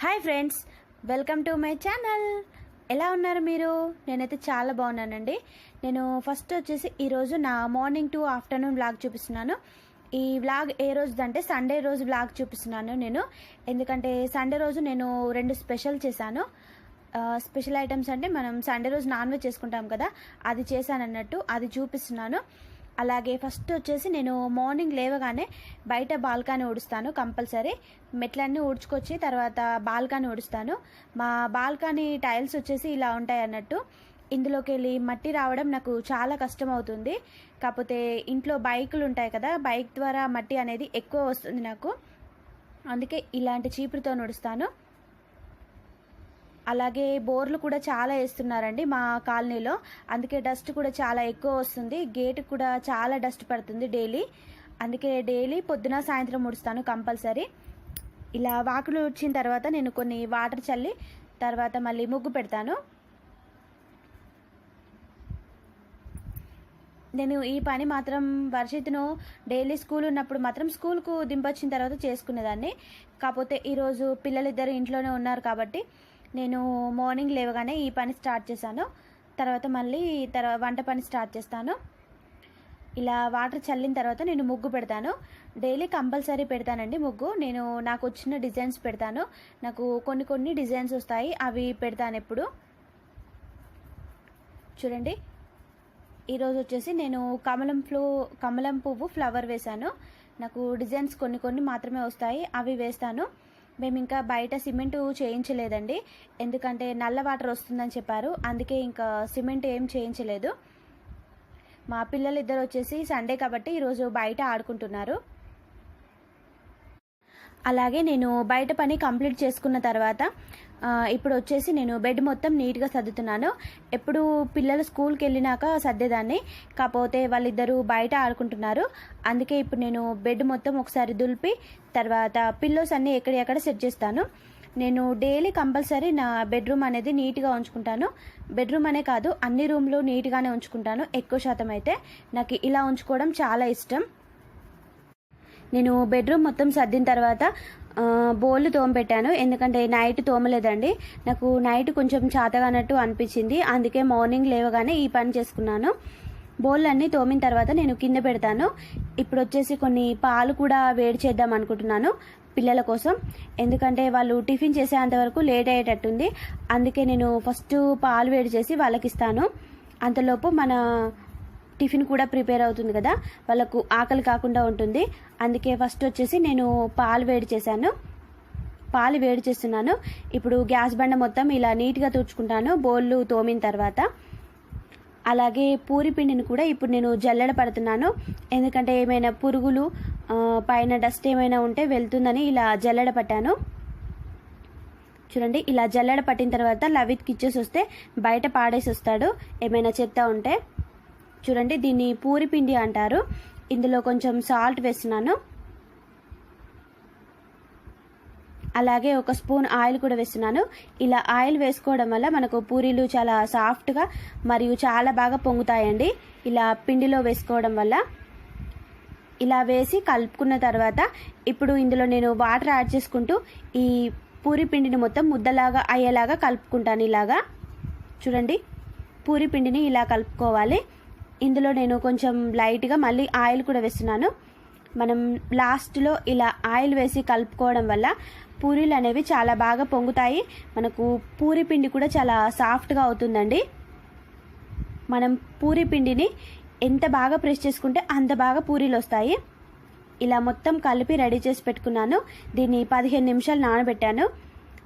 Hi friends welcome to my channel. ఎలా ఉన్నారు మీరు? నేనైతే చాలా బాగున్నానండి. నేను ఫస్ట్ వచ్చేసి ఈరోజు నా మార్నింగ్ టు ఆఫ్టర్నూన్ బ్లాగ్ చూపిస్తున్నాను. ఈ వ్లాగ్ ఏ రోజుదంటే సండే రోజు వ్లాగ్ చూపిస్తున్నాను నేను. ఎందుకంటే సండే రోజు నేను రెండు స్పెషల్ చేశాను. స్పెషల్ ఐటమ్స్ అంటే మనం సండే రోజు నాన్ వెజ్ చేసుకుంటాం కదా అది చేశాను అన్నట్టు అది చూపిస్తున్నాను. అలాగే ఫస్ట్ వచ్చేసి నేను మార్నింగ్ లేవగానే బయట బాల్కనీ ఊడుస్తాను కంపల్సరీ. మెట్లన్నీ ఊడ్చుకొచ్చి తర్వాత బాల్కనీ ఊడుస్తాను. మా బాల్కనీ టైల్స్ వచ్చేసి ఇలా ఉంటాయి అన్నట్టు. ఇందులోకి వెళ్ళి మట్టి రావడం నాకు చాలా కష్టం అవుతుంది కాకపోతే ఇంట్లో బైకులు ఉంటాయి కదా బైక్ ద్వారా మట్టి అనేది ఎక్కువ వస్తుంది నాకు. అందుకే ఇలాంటి చీపురుతో నడుస్తాను. అలాగే బోర్లు కూడా చాలా వేస్తున్నారండి మా కాలనీలో. అందుకే డస్ట్ కూడా చాలా ఎక్కువ వస్తుంది. గేట్ కూడా చాలా డస్ట్ పడుతుంది డైలీ. అందుకే డైలీ పొద్దున సాయంత్రం ముడుస్తాను కంపల్సరీ. ఇలా వాకులు వచ్చిన తర్వాత నేను కొన్ని వాటర్ చల్లి తర్వాత మళ్ళీ ముగ్గు పెడతాను. నేను ఈ పని మాత్రం వర్షిత్ను డైలీ స్కూల్ ఉన్నప్పుడు మాత్రం స్కూల్కు దింపొచ్చిన తర్వాత చేసుకునేదాన్ని. కాకపోతే ఈరోజు పిల్లలిద్దరు ఇంట్లోనే ఉన్నారు కాబట్టి నేను మార్నింగ్ లేవగానే ఈ పని స్టార్ట్ చేశాను. తర్వాత మళ్ళీ తర్వాత వంట పని స్టార్ట్ చేస్తాను. ఇలా వాటర్ చల్లిన తర్వాత నేను ముగ్గు పెడతాను. డైలీ కంపల్సరీ పెడతానండి ముగ్గు. నేను నాకు వచ్చిన డిజైన్స్ పెడతాను. నాకు కొన్ని కొన్ని డిజైన్స్ వస్తాయి. అవి పెడతాను ఎప్పుడు. చూడండి. ఈరోజు వచ్చేసి నేను కమలం ఫ్లూ కమలం పువ్వు ఫ్లవర్ వేశాను. నాకు డిజైన్స్ కొన్ని కొన్ని మాత్రమే వస్తాయి. అవి వేస్తాను. మేము ఇంకా బయట సిమెంట్ చేయించలేదండి. ఎందుకంటే నల్ల వాటర్ వస్తుందని చెప్పారు. అందుకే ఇంకా సిమెంట్ ఏం చేయించలేదు. మా పిల్లలు ఇద్దరు వచ్చేసి సండే కాబట్టి ఈరోజు బయట ఆడుకుంటున్నారు. అలాగే నేను బయట పని కంప్లీట్ చేసుకున్న తర్వాత ఇప్పుడు వచ్చేసి నేను బెడ్ మొత్తం నీట్గా సర్దుతున్నాను. ఎప్పుడు పిల్లలు స్కూల్కి వెళ్ళినాక సర్దేదాన్ని. కాకపోతే వాళ్ళిద్దరూ బయట ఆడుకుంటున్నారు. అందుకే ఇప్పుడు నేను బెడ్ మొత్తం ఒకసారి దులిపి తర్వాత పిల్లోస్ అన్నీ ఎక్కడెక్కడ సెట్ చేస్తాను. నేను డైలీ కంపల్సరీ నా బెడ్రూమ్ అనేది నీట్గా ఉంచుకుంటాను. బెడ్రూమ్ అనే కాదు అన్ని రూమ్లు నీట్గానే ఉంచుకుంటాను ఎక్కువ శాతం అయితే. నాకు ఇలా ఉంచుకోవడం చాలా ఇష్టం. నేను బెడ్రూమ్ మొత్తం సర్దిన తర్వాత బోళ్ళు తోమపెట్టాను ఎందుకంటే నైట్ తోమలేదండి. నాకు నైట్ కొంచెం చాతగానట్టు అనిపించింది. అందుకే మార్నింగ్ లేవగానే ఈ పని చేసుకున్నాను. బోళ్ళు అన్నీ తోమిన తర్వాత నేను కింద పెడతాను. ఇప్పుడు వచ్చేసి కొన్ని పాలు కూడా వేడి చేద్దాం అనుకుంటున్నాను పిల్లల కోసం. ఎందుకంటే వాళ్ళు టిఫిన్ చేసేంత వరకు లేట్ అయ్యేటట్టుంది. అందుకే నేను ఫస్ట్ పాలు వేడి చేసి వాళ్ళకి ఇస్తాను అంతలోపు మన టిఫిన్ కూడా ప్రిపేర్ అవుతుంది కదా వాళ్ళకు ఆకలి కాకుండా ఉంటుంది. అందుకే ఫస్ట్ వచ్చేసి నేను పాలు వేడి చేశాను. పాలు వేడి చేస్తున్నాను. ఇప్పుడు గ్యాస్ బండ మొత్తం ఇలా నీట్గా తుడుచుకుంటాను బోళ్ళు తోమిన తర్వాత. అలాగే పూరి పిండిని కూడా ఇప్పుడు నేను జల్లెడ పడుతున్నాను. ఎందుకంటే ఏమైనా పురుగులు పైన డస్ట్ ఏమైనా ఉంటే వెళ్తుందని ఇలా జల్లెడ పట్టాను. చూడండి ఇలా జల్లెడ పట్టిన తర్వాత లవిత్కి ఇచ్చేసి వస్తే బయట పాడేసి వస్తాడు. ఏమైనా చెత్త ఉంటే. చూడండి దీన్ని పూరి పిండి అంటారు. ఇందులో కొంచెం సాల్ట్ వేస్తున్నాను. అలాగే ఒక స్పూన్ ఆయిల్ కూడా వేస్తున్నాను. ఇలా ఆయిల్ వేసుకోవడం వల్ల మనకు పూరీలు చాలా సాఫ్ట్గా మరియు చాలా బాగా పొంగుతాయండి. ఇలా పిండిలో వేసుకోవడం వల్ల. ఇలా వేసి కలుపుకున్న తర్వాత ఇప్పుడు ఇందులో నేను వాటర్ యాడ్ చేసుకుంటూ ఈ పూరి పిండిని మొత్తం ముద్దలాగా అయ్యేలాగా కలుపుకుంటాను ఇలాగా. చూడండి పూరి పిండిని ఇలా కలుపుకోవాలి. ఇందులో నేను కొంచెం లైట్గా మళ్ళీ ఆయిల్ కూడా వేస్తున్నాను. మనం లాస్ట్లో ఇలా ఆయిల్ వేసి కలుపుకోవడం వల్ల పూరీలు అనేవి చాలా బాగా పొంగుతాయి. మనకు పూరి పిండి కూడా చాలా సాఫ్ట్గా అవుతుందండి. మనం పూరి పిండిని ఎంత బాగా ప్రెస్ చేసుకుంటే అంత బాగా పూరీలు వస్తాయి. ఇలా మొత్తం కలిపి రెడీ చేసి పెట్టుకున్నాను. దీన్ని పదిహేను నిమిషాలు నానబెట్టాను.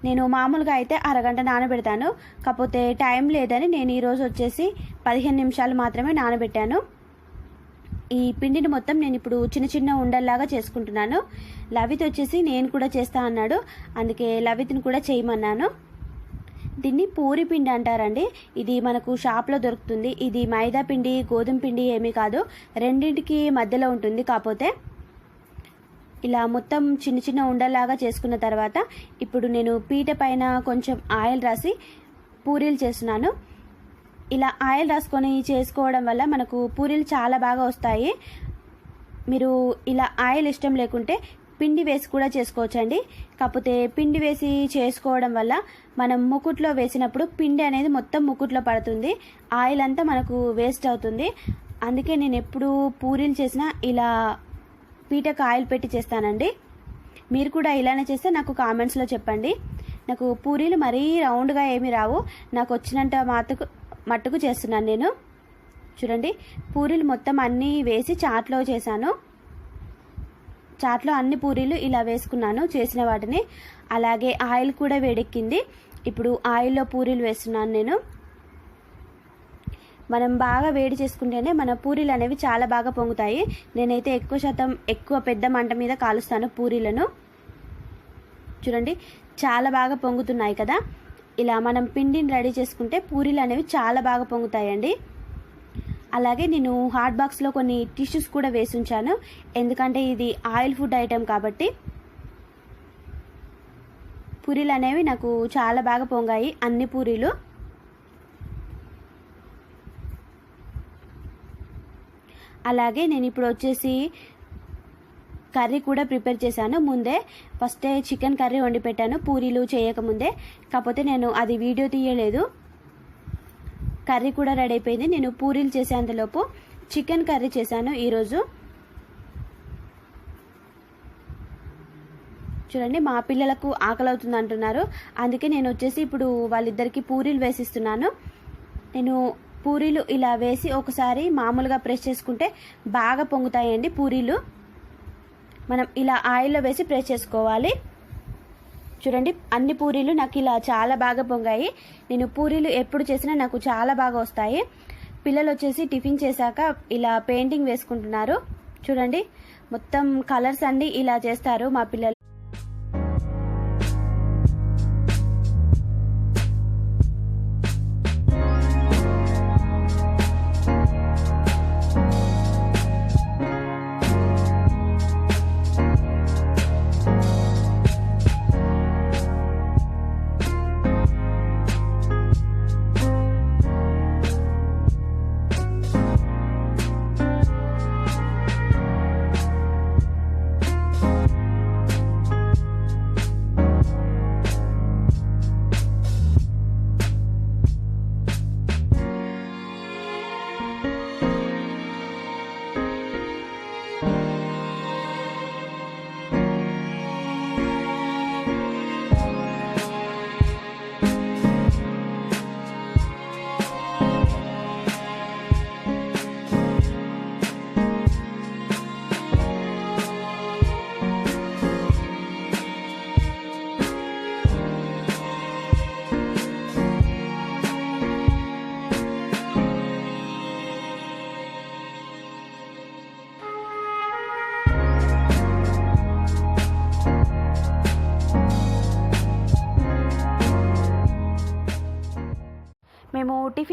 నేను మామూలుగా అయితే అరగంట నానబెడతాను. కాకపోతే టైం లేదని నేను ఈరోజు వచ్చేసి పదిహేను నిమిషాలు మాత్రమే నానబెట్టాను. ఈ పిండిని మొత్తం నేను ఇప్పుడు చిన్న చిన్న ఉండల్లాగా చేసుకుంటున్నాను. లవిత్ వచ్చేసి నేను కూడా చేస్తా అన్నాడు. అందుకే లవిత్ని కూడా చేయమన్నాను. దీన్ని పూరి పిండి అంటారండి. ఇది మనకు షాప్లో దొరుకుతుంది. ఇది మైదా పిండి గోధుమ పిండి ఏమీ కాదు. రెండింటికి మధ్యలో ఉంటుంది. కాకపోతే ఇలా మొత్తం చిన్న చిన్న ఉండలాగా చేసుకున్న తర్వాత ఇప్పుడు నేను పీట పైన కొంచెం ఆయిల్ రాసి పూరీలు చేస్తున్నాను. ఇలా ఆయిల్ రాసుకొని చేసుకోవడం వల్ల మనకు పూరీలు చాలా బాగా వస్తాయి. మీరు ఇలా ఆయిల్ ఇష్టం లేకుంటే పిండి వేసి కూడా చేసుకోవచ్చండి. కాకపోతే పిండి వేసి చేసుకోవడం వల్ల మనం ముకుట్లో వేసినప్పుడు పిండి అనేది మొత్తం ముకుట్లో పడుతుంది. ఆయిల్ అంతా మనకు వేస్ట్ అవుతుంది. అందుకే నేను ఎప్పుడు పూరీలు చేసినా ఇలా పీటకు ఆయిల్ పెట్టి చేస్తానండి. మీరు కూడా ఇలానే చేస్తే నాకు కామెంట్స్లో చెప్పండి. నాకు పూరీలు మరీ రౌండ్గా ఏమి రావు. నాకు వచ్చినంత మాతకు మట్టుకు చేస్తున్నాను నేను. చూడండి పూరీలు మొత్తం అన్నీ వేసి చాట్లో చేశాను. చాట్లో అన్ని పూరీలు ఇలా వేసుకున్నాను చేసిన వాటిని. అలాగే ఆయిల్ కూడా వేడెక్కింది. ఇప్పుడు ఆయిల్లో పూరీలు వేస్తున్నాను నేను. మనం బాగా వేడి చేసుకుంటేనే మన పూరీలు అనేవి చాలా బాగా పొంగుతాయి. నేనైతే ఎక్కువ శాతం ఎక్కువ పెద్ద మంట మీద కాలుస్తాను పూరీలను. చూడండి చాలా బాగా పొంగుతున్నాయి కదా. ఇలా మనం పిండిని రెడీ చేసుకుంటే పూరీలు అనేవి చాలా బాగా పొంగుతాయండి. అలాగే నేను హాట్ బాక్స్లో కొన్ని టిష్యూస్ కూడా వేసి ఉంచాను. ఎందుకంటే ఇది ఆయిల్ ఫుడ్ ఐటెం కాబట్టి పూరీలు అనేవి నాకు చాలా బాగా పొంగాయి అన్ని పూరీలు. అలాగే నేను ఇప్పుడు వచ్చేసి కర్రీ కూడా ప్రిపేర్ చేశాను. ముందే ఫస్టే చికెన్ కర్రీ వండి పెట్టాను. పూరీలు చేయకముందే. కాకపోతే నేను అది వీడియో తీయలేదు. కర్రీ కూడా రెడీ అయిపోయింది. నేను పూరీలు చేసేంతలోపు చికెన్ కర్రీ చేశాను ఈరోజు. చూడండి మా పిల్లలకు ఆకలి అవుతుంది అంటున్నారు. అందుకే నేను వచ్చేసి ఇప్పుడు వాళ్ళిద్దరికి పూరీలు వేసిస్తున్నాను. నేను పూరీలు ఇలా వేసి ఒకసారి మామూలుగా ప్రెస్ చేసుకుంటే బాగా పొంగుతాయండి పూరీలు. మనం ఇలా ఆయిల్లో వేసి ప్రెస్ చేసుకోవాలి. చూడండి అన్ని పూరీలు నాకు ఇలా చాలా బాగా పొంగాయి. నేను పూరీలు ఎప్పుడు చేసినా నాకు చాలా బాగా వస్తాయి. పిల్లలు వచ్చేసి టిఫిన్ చేశాక ఇలా పెయింటింగ్ వేసుకుంటున్నారు. చూడండి మొత్తం కలర్స్ అండి ఇలా చేస్తారు మా పిల్లలు.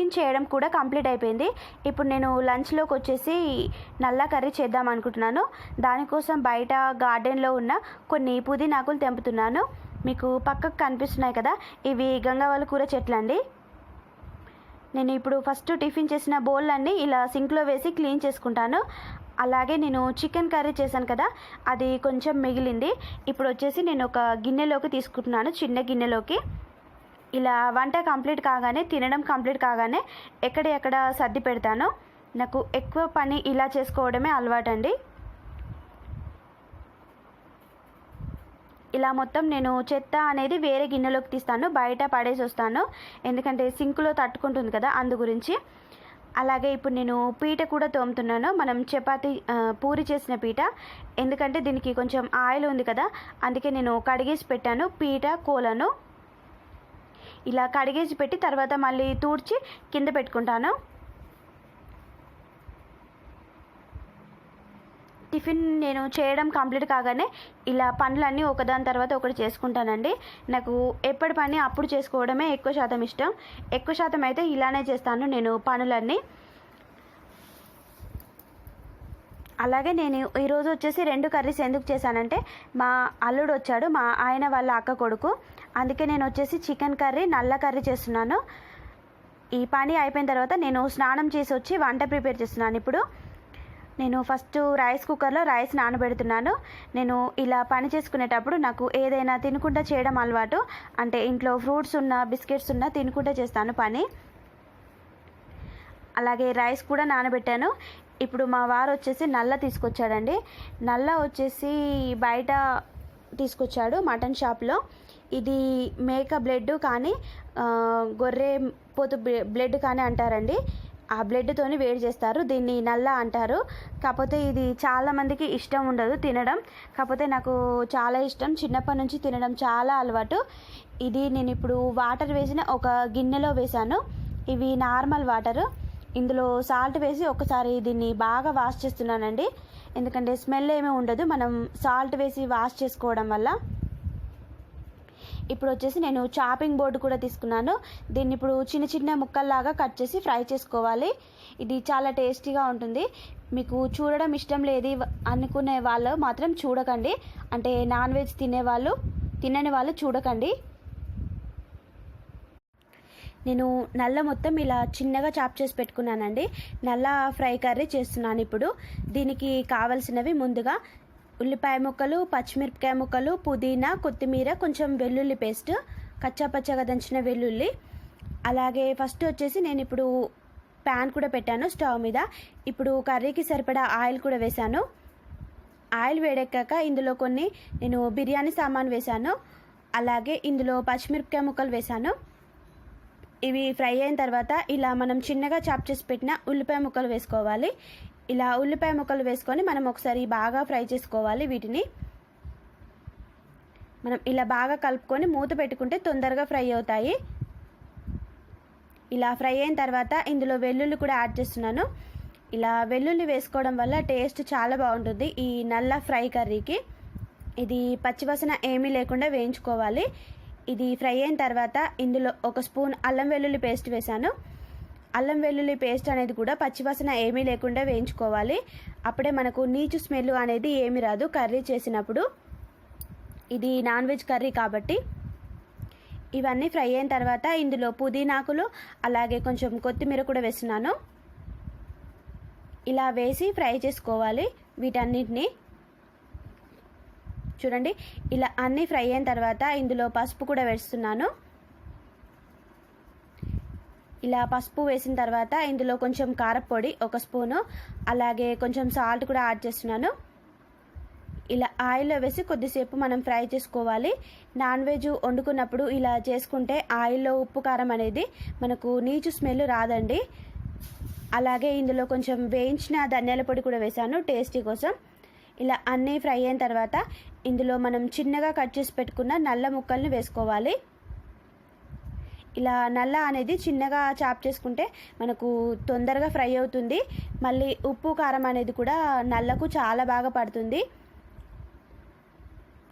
టిఫిన్ చేయడం కూడా కంప్లీట్ అయిపోయింది. ఇప్పుడు నేను లంచ్లోకి వచ్చేసి నల్ల కర్రీ చేద్దాం అనుకుంటున్నాను. దానికోసం బయట గార్డెన్లో ఉన్న కొన్ని పుదీనాకులు తెంపుతున్నాను. మీకు పక్కకు కనిపిస్తున్నాయి కదా ఇవి గంగవాళ్ళ కూర చెట్లండి. నేను ఇప్పుడు ఫస్ట్ టిఫిన్ చేసిన బౌల్లన్నీ ఇలా సింక్లో వేసి క్లీన్ చేసుకుంటాను. అలాగే నేను చికెన్ కర్రీ చేశాను కదా అది కొంచెం మిగిలింది. ఇప్పుడు వచ్చేసి నేను ఒక గిన్నెలోకి తీసుకుంటున్నాను చిన్న గిన్నెలోకి. ఇలా వంట కంప్లీట్ కాగానే తినడం కంప్లీట్ కాగానే ఎక్కడ ఎక్కడ సర్ది పెడతాను నాకు ఎక్కువ పని ఇలా చేసుకోవడమే అలవాటండి. ఇలా మొత్తం నేను చెత్త అనేది వేరే గిన్నెలోకి తీస్తాను బయట పడేసి వస్తాను. ఎందుకంటే సింకులో తట్టుకుంటుంది కదా అందు గురించి. అలాగే ఇప్పుడు నేను పీట కూడా తోముతున్నాను. మనం చపాతి పూరి చేసిన పీట. ఎందుకంటే దీనికి కొంచెం ఆయిల్ ఉంది కదా అందుకే నేను కడిగేసి పెట్టాను. పీట కోలను ఇలా కడిగేసి పెట్టి తర్వాత మళ్ళీ తూడ్చి కింద పెట్టుకుంటాను. టిఫిన్ నేను చేయడం కంప్లీట్ కాగానే ఇలా పనులన్నీ ఒకదాని తర్వాత ఒకటి చేసుకుంటానండి. నాకు ఎప్పటి పని అప్పుడు చేసుకోవడమే ఎక్కువ శాతం ఇష్టం. ఎక్కువ శాతం అయితే ఇలానే చేస్తాను నేను పనులన్నీ. అలాగే నేను ఈరోజు వచ్చేసి రెండు కర్రీస్ ఎందుకు చేశానంటే మా అల్లుడు వచ్చాడు మా ఆయన వాళ్ళ అక్క కొడుకు. అందుకే నేను వచ్చేసి చికెన్ కర్రీ నల్ల కర్రీ చేస్తున్నాను. ఈ పని అయిపోయిన తర్వాత నేను స్నానం చేసి వచ్చి వంట ప్రిపేర్ చేస్తున్నాను ఇప్పుడు. నేను ఫస్ట్ రైస్ కుక్కర్లో రైస్ నానబెడుతున్నాను. నేను ఇలా పని చేసుకునేటప్పుడు నాకు ఏదైనా తినుకుంటా చేయడం అలవాటు. అంటే ఇంట్లో ఫ్రూట్స్ ఉన్న బిస్కెట్స్ ఉన్న తినుకుంటా చేస్తాను పని. అలాగే రైస్ కూడా నానబెట్టాను. ఇప్పుడు మా వారు వచ్చేసి నల్ల తీసుకొచ్చాడండి. నల్ల వచ్చేసి బయట తీసుకొచ్చాడు మటన్ షాప్లో. ఇది మేక బ్లడ్ కానీ గొర్రె పోతు బ్లడ్ కానీ అంటారండి. ఆ బ్లడ్తోని వేడి చేస్తారు. దీన్ని నల్ల అంటారు. కాకపోతే ఇది చాలామందికి ఇష్టం ఉండదు తినడం. కాకపోతే నాకు చాలా ఇష్టం. చిన్నప్పటి నుంచి తినడం చాలా అలవాటు. ఇది నేను ఇప్పుడు వాటర్ వేసిన ఒక గిన్నెలో వేశాను. ఇవి నార్మల్ వాటర్. ఇందులో సాల్ట్ వేసి ఒకసారి దీన్ని బాగా వాష్ చేస్తున్నానండి. ఎందుకంటే స్మెల్ ఏమీ ఉండదు. మనం సాల్ట్ వేసి వాష్ చేసుకోవడం వల్ల. ఇప్పుడు వచ్చేసి నేను చాపింగ్ బోర్డు కూడా తీసుకున్నాను. దీన్ని ఇప్పుడు చిన్న చిన్న ముక్కల్లాగా కట్ చేసి ఫ్రై చేసుకోవాలి. ఇది చాలా టేస్టీగా ఉంటుంది. మీకు చూడడం ఇష్టం లేదు అనుకునే వాళ్ళు మాత్రం చూడకండి. అంటే నాన్ వెజ్ తినేవాళ్ళు తినని వాళ్ళు చూడకండి. నేను నల్ల మొత్తం ఇలా చిన్నగా చాప్ చేసి పెట్టుకున్నానండి. నల్ల ఫ్రై కర్రీ చేస్తున్నాను ఇప్పుడు. దీనికి కావలసినవి ముందుగా ఉల్లిపాయ ముక్కలు పచ్చిమిరపకాయ ముక్కలు పుదీనా కొత్తిమీర కొంచెం వెల్లుల్లి పేస్ట్ కచ్చా పచ్చగా దంచిన వెల్లుల్లి. అలాగే ఫస్ట్ వచ్చేసి నేను ఇప్పుడు ప్యాన్ కూడా పెట్టాను స్టవ్ మీద. ఇప్పుడు కర్రీకి సరిపడా ఆయిల్ కూడా వేశాను. ఆయిల్ వేడెక్కాక ఇందులో కొన్ని నేను బిర్యానీ సామాన్ వేశాను. అలాగే ఇందులో పచ్చిమిరపకాయ ముక్కలు వేశాను. ఇవి ఫ్రై అయిన తర్వాత ఇలా మనం చిన్నగా చాప్ చేసి పెట్టిన ఉల్లిపాయ ముక్కలు వేసుకోవాలి. ఇలా ఉల్లిపాయ ముక్కలు వేసుకొని మనం ఒకసారి బాగా ఫ్రై చేసుకోవాలి వీటిని. మనం ఇలా బాగా కలుపుకొని మూత పెట్టుకుంటే తొందరగా ఫ్రై అవుతాయి. ఇలా ఫ్రై అయిన తర్వాత ఇందులో వెల్లుల్లి కూడా యాడ్ చేస్తున్నాను. ఇలా వెల్లుల్లి వేసుకోవడం వల్ల టేస్ట్ చాలా బాగుంటుంది ఈ నల్ల ఫ్రై కర్రీకి. ఇది పచ్చివాసన ఏమీ లేకుండా వేయించుకోవాలి. ఇది ఫ్రై అయిన తర్వాత ఇందులో ఒక స్పూన్ అల్లం వెల్లుల్లి పేస్ట్ వేశాను. అల్లం వెల్లుల్లి పేస్ట్ అనేది కూడా పచ్చివాసన ఏమీ లేకుండా వేయించుకోవాలి. అప్పుడే మనకు నీచు స్మెల్ అనేది ఏమి రాదు. కర్రీ చేసినప్పుడు ఇది నాన్ వెజ్ కర్రీ కాబట్టి ఇవన్నీ ఫ్రై అయిన తర్వాత ఇందులో పుదీనాకులు అలాగే కొంచెం కొత్తిమీర కూడా వేస్తున్నాను. ఇలా వేసి ఫ్రై చేసుకోవాలి వీటన్నిటిని. చూడండి ఇలా అన్నీ ఫ్రై అయిన తర్వాత ఇందులో పసుపు కూడా వేస్తున్నాను. ఇలా పసుపు వేసిన తర్వాత ఇందులో కొంచెం కారపొడి ఒక స్పూను అలాగే కొంచెం సాల్ట్ కూడా యాడ్ చేస్తున్నాను. ఇలా ఆయిల్లో వేసి కొద్దిసేపు మనం ఫ్రై చేసుకోవాలి. నాన్ వెజ్ వండుకున్నప్పుడు ఇలా చేసుకుంటే ఆయిల్లో ఉప్పు కారం అనేది మనకు నీచు స్మెల్ రాదండి. అలాగే ఇందులో కొంచెం వేయించిన ధనియాల పొడి కూడా వేశాను టేస్టీ కోసం. ఇలా అన్నీ ఫ్రై అయిన తర్వాత ఇందులో మనం చిన్నగా కట్ చేసి పెట్టుకున్న నల్ల ముక్కల్ని వేసుకోవాలి. ఇలా నల్ల అనేది చిన్నగా చాప్ చేసుకుంటే మనకు తొందరగా ఫ్రై అవుతుంది. మళ్ళీ ఉప్పు కారం అనేది కూడా నల్లకు చాలా బాగా పడుతుంది.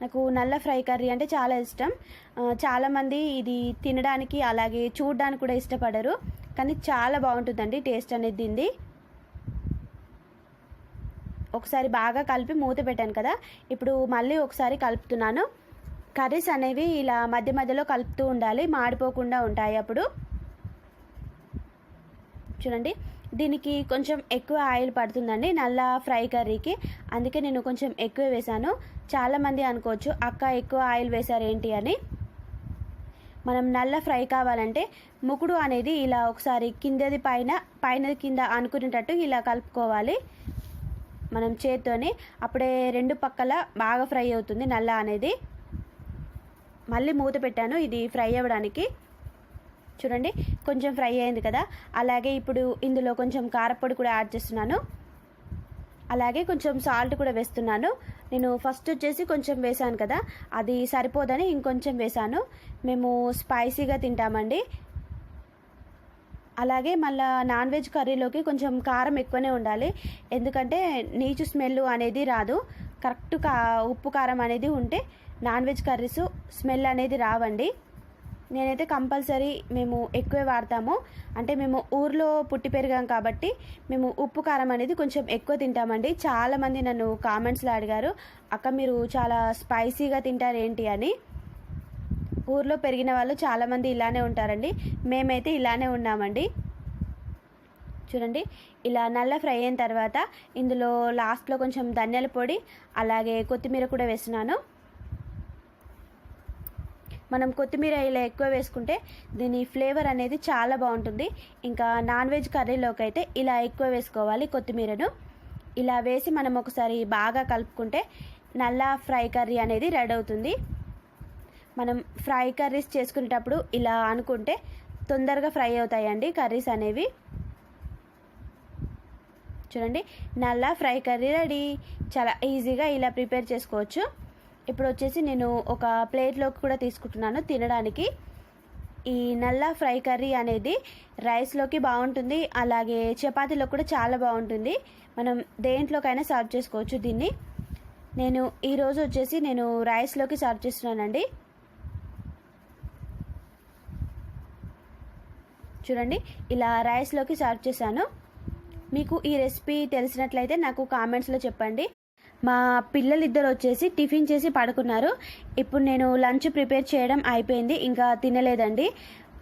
నాకు నల్ల ఫ్రై కర్రీ అంటే చాలా ఇష్టం. చాలామంది ఇది తినడానికి అలాగే చూడడానికి కూడా ఇష్టపడరు. కానీ చాలా బాగుంటుందండి టేస్ట్ అనేది దీన్ని ఒకసారి బాగా కలిపి మూత పెట్టాను కదా. ఇప్పుడు మళ్ళీ ఒకసారి కలుపుతున్నాను. కర్రీస్ అనేవి ఇలా మధ్య మధ్యలో కలుపుతూ ఉండాలి మాడిపోకుండా ఉంటాయి అప్పుడు. చూడండి దీనికి కొంచెం ఎక్కువ ఆయిల్ పడుతుందండి నల్ల ఫ్రై కర్రీకి. అందుకే నేను కొంచెం ఎక్కువ వేశాను. చాలామంది అనుకోవచ్చు అక్క ఎక్కువ ఆయిల్ వేశారు ఏంటి? అని. మనం నల్ల ఫ్రై కావాలంటే ముకుడు అనేది ఇలా ఒకసారి కిందది పైన పైన కింద అనుకునేటట్టు ఇలా కలుపుకోవాలి. మనం చేత్తోని అప్పుడే రెండు పక్కల బాగా ఫ్రై అవుతుంది నల్ల అనేది. మళ్ళీ మూత పెట్టాను. ఇది ఫ్రై అవ్వడానికి. చూడండి కొంచెం ఫ్రై అయింది కదా. అలాగే ఇప్పుడు ఇందులో కొంచెం కారపొడి కూడా యాడ్ చేస్తున్నాను. అలాగే కొంచెం సాల్ట్ కూడా వేస్తున్నాను. నేను ఫస్ట్ వచ్చేసి కొంచెం వేసాను కదా. అది సరిపోదని ఇంకొంచెం వేసాను. మేము స్పైసీగా తింటామండి. అలాగే మళ్ళీ నాన్ వెజ్ కర్రీలోకి కొంచెం కారం ఎక్కువనే ఉండాలి. ఎందుకంటే నీచు స్మెల్ అనేది రాదు. కరెక్ట్ కా ఉప్పు కారం అనేది ఉంటే నాన్ వెజ్ కర్రీస్ స్మెల్ అనేది రావండి. నేనైతే కంపల్సరీ మేము ఎక్కువే వాడతాము. అంటే మేము ఊర్లో పుట్టి పెరిగాం కాబట్టి మేము ఉప్పు కారం అనేది కొంచెం ఎక్కువ తింటామండి. చాలామంది నన్ను కామెంట్స్లో అడిగారు అక్క మీరు చాలా స్పైసీగా తింటారు ఏంటి? అని. ఊర్లో పెరిగిన వాళ్ళు చాలామంది ఇలానే ఉంటారండి. మేమైతే ఇలానే ఉన్నామండి. చూడండి. ఇలా నల్ల ఫ్రై అయిన తర్వాత ఇందులో లాస్ట్లో కొంచెం ధనియాల పొడి అలాగే కొత్తిమీర కూడా వేస్తున్నాను. మనం కొత్తిమీర ఇలా ఎక్కువ వేసుకుంటే దీని ఫ్లేవర్ అనేది చాలా బాగుంటుంది. ఇంకా నాన్ వెజ్ కర్రీలోకి అయితే ఇలా ఎక్కువ వేసుకోవాలి కొత్తిమీరను. ఇలా వేసి మనం ఒకసారి బాగా కలుపుకుంటే నల్ల ఫ్రై కర్రీ అనేది రెడీ అవుతుంది. మనం ఫ్రై కర్రీస్ చేసుకునేటప్పుడు ఇలా అనుకుంటే తొందరగా ఫ్రై అవుతాయండి కర్రీస్ అనేవి. చూడండి. నల్ల ఫ్రై కర్రీ రెడీ. చాలా ఈజీగా ఇలా ప్రిపేర్ చేసుకోవచ్చు. ఇప్పుడు వచ్చేసి నేను ఒక ప్లేట్లోకి కూడా తీసుకుంటున్నాను తినడానికి. ఈ నల్ల ఫ్రై కర్రీ అనేది రైస్లోకి బాగుంటుంది. అలాగే చపాతీలో కూడా చాలా బాగుంటుంది. మనం దేంట్లోకైనా సర్వ్ చేసుకోవచ్చు దీన్ని. నేను ఈరోజు వచ్చేసి నేను రైస్లోకి సర్వ్ చేస్తున్నానండి. చూడండి. ఇలా రైస్లోకి సర్వ్ చేశాను. మీకు ఈ రెసిపీ తెలిసినట్లయితే నాకు కామెంట్స్లో చెప్పండి. మా పిల్లలు ఇద్దరు వచ్చేసి టిఫిన్ చేసి పడుకున్నారు. ఇప్పుడు నేను లంచ్ ప్రిపేర్ చేయడం అయిపోయింది. ఇంకా తినలేదండి.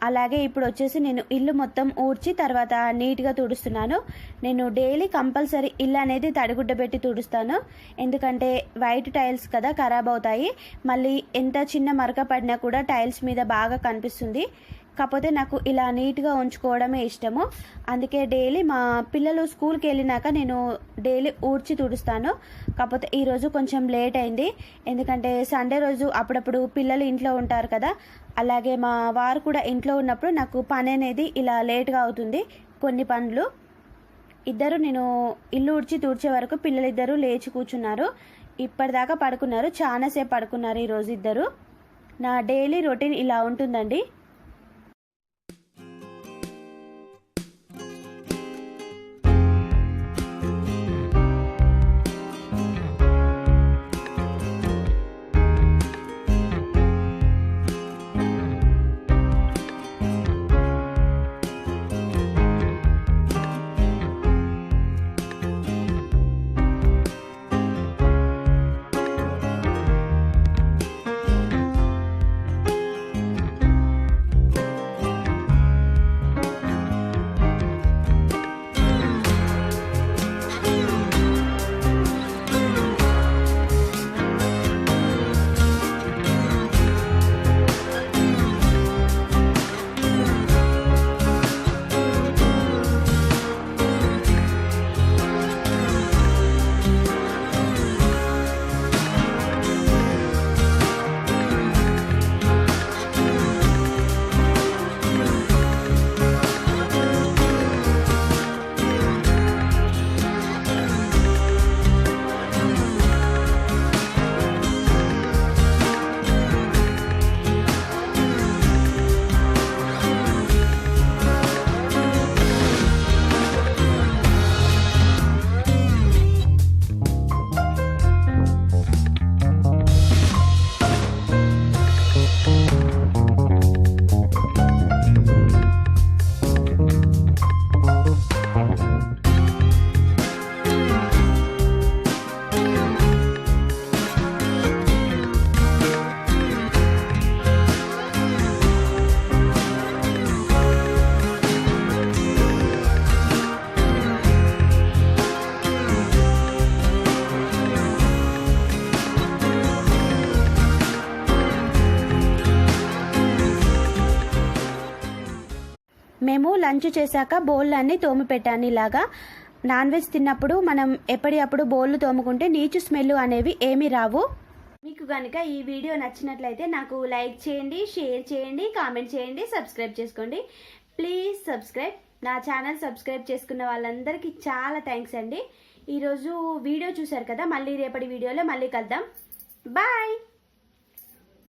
అలాగే ఇప్పుడు వచ్చేసి నేను ఇల్లు మొత్తం ఊడ్చి తర్వాత నీట్గా తుడుస్తున్నాను. నేను డైలీ కంపల్సరీ ఇల్లు అనేది తడిగుడ్డ పెట్టి తుడుస్తాను. ఎందుకంటే వైట్ టైల్స్ కదా ఖరాబ్ అవుతాయి. మళ్ళీ ఎంత చిన్న మరక పడినా కూడా టైల్స్ మీద బాగా కనిపిస్తుంది. కాకపోతే నాకు ఇలా నీట్గా ఉంచుకోవడమే ఇష్టము. అందుకే డైలీ మా పిల్లలు స్కూల్కి వెళ్ళినాక నేను డైలీ ఊడ్చి తుడుస్తాను. కాకపోతే ఈరోజు కొంచెం లేట్ అయింది. ఎందుకంటే సండే రోజు అప్పుడప్పుడు పిల్లలు ఇంట్లో ఉంటారు కదా. అలాగే మా వారు కూడా ఇంట్లో ఉన్నప్పుడు నాకు పని అనేది ఇలా లేట్గా అవుతుంది. కొన్ని పనులు. ఇద్దరు నేను ఇల్లు ఉడిచి తుడిచే వరకు పిల్లలిద్దరూ లేచి కూర్చున్నారు. ఇప్పటిదాకా పడుకున్నారు. చాలాసేపు పడుకున్నారు ఈరోజు ఇద్దరు. నా డైలీ రొటీన్ ఇలా ఉంటుందండి. మేము లంచ్ చేశాక బౌల్ తోమి పెట్టాను ఇలాగా. నాన్ వెజ్ తిన్నప్పుడు మనం ఎప్పటికప్పుడు బౌళ్ళు తోముకుంటే నీచు స్మెల్ అనేవి ఏమీ రావు. మీకు కనుక ఈ వీడియో నచ్చినట్లయితే నాకు లైక్ చేయండి షేర్ చేయండి కామెంట్ చేయండి సబ్స్క్రైబ్ చేసుకోండి. Please subscribe. నా ఛానల్ సబ్స్క్రైబ్ చేసుకున్న వాళ్ళందరికీ చాలా థ్యాంక్స్ అండి. ఈరోజు వీడియో చూశారు కదా మళ్ళీ రేపటి వీడియోలో మళ్ళీ కలుద్దాం. బాయ్!